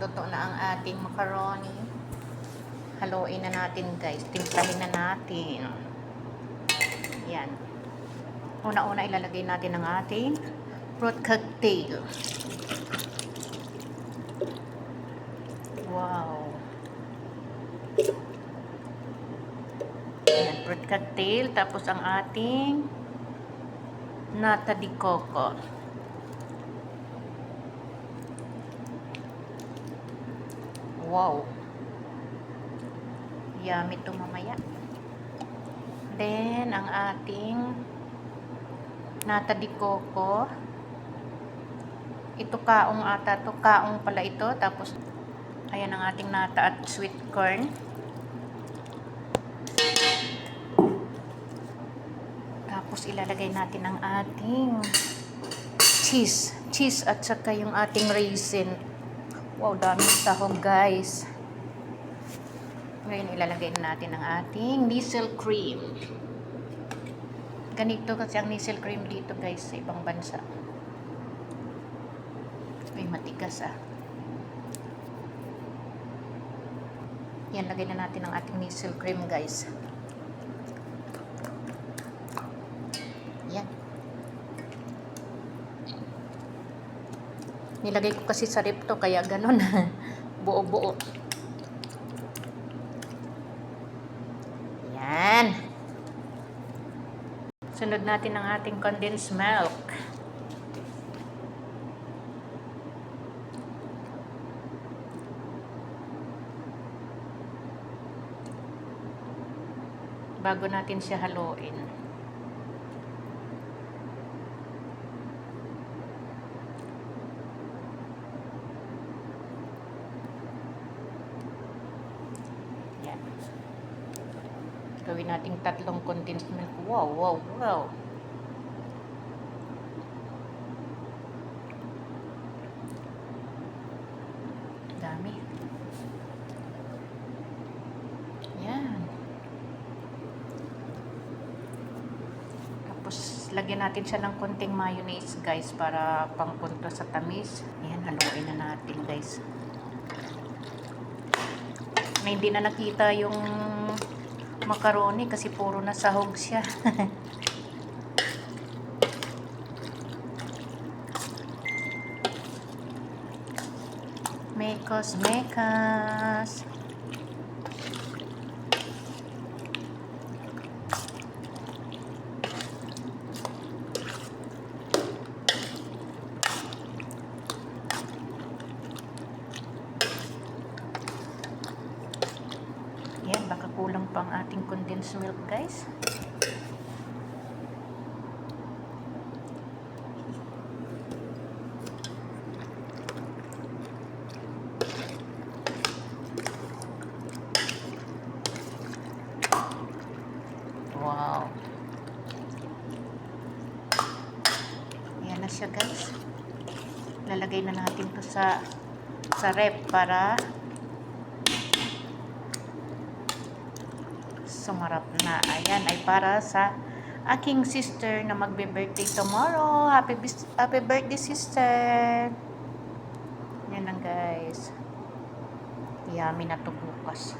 Luto na ang ating macaroni. Haluin na natin guys. Timplahin na natin. Yan. Una-una ilalagay natin ang ating fruit cocktail. Wow. Ayan, fruit cocktail. Tapos ang ating nata di coco. Wow. Yummy to mamaya. Then, ang ating nata di coco. Ito kaong ata to. Kaong pala ito. Tapos, ayan ang ating nata at sweet corn. Tapos, ilalagay natin ang ating cheese. Cheese at saka yung ating raisin. Wow, daming sahog guys. Ngayon ilalagay na natin ang ating nisel cream. Ganito kasi ang nisel cream dito guys sa ibang bansa. Ay, matigas ah. Yan, lagay na natin ang ating nisel cream guys. Yan. Nilagay ko kasi sa rip to, kaya ganun. Buo-buo. Yan. Sunod natin ang ating condensed milk. Bago natin siya haluin. Yan. Gawin nating tatlong condensed milk. Wow, wow, wow. Dami. Yan. Tapos, lagyan natin siya ng konting mayonnaise, guys, para pangpunto sa tamis. Yan, haluin na natin, guys. Na hindi na nakita yung macaroni kasi puro na sahog siya. mekos, mekas. Yan, baka kulang pa ang ating condensed milk, guys. Wow. Yan na siya, guys. Lalagay na natin to sa sa rep para sumarap na. Ayan, ay para sa aking sister na magbe-birthday tomorrow. Happy, happy birthday, sister! Yan lang, guys. Yummy na to bukas.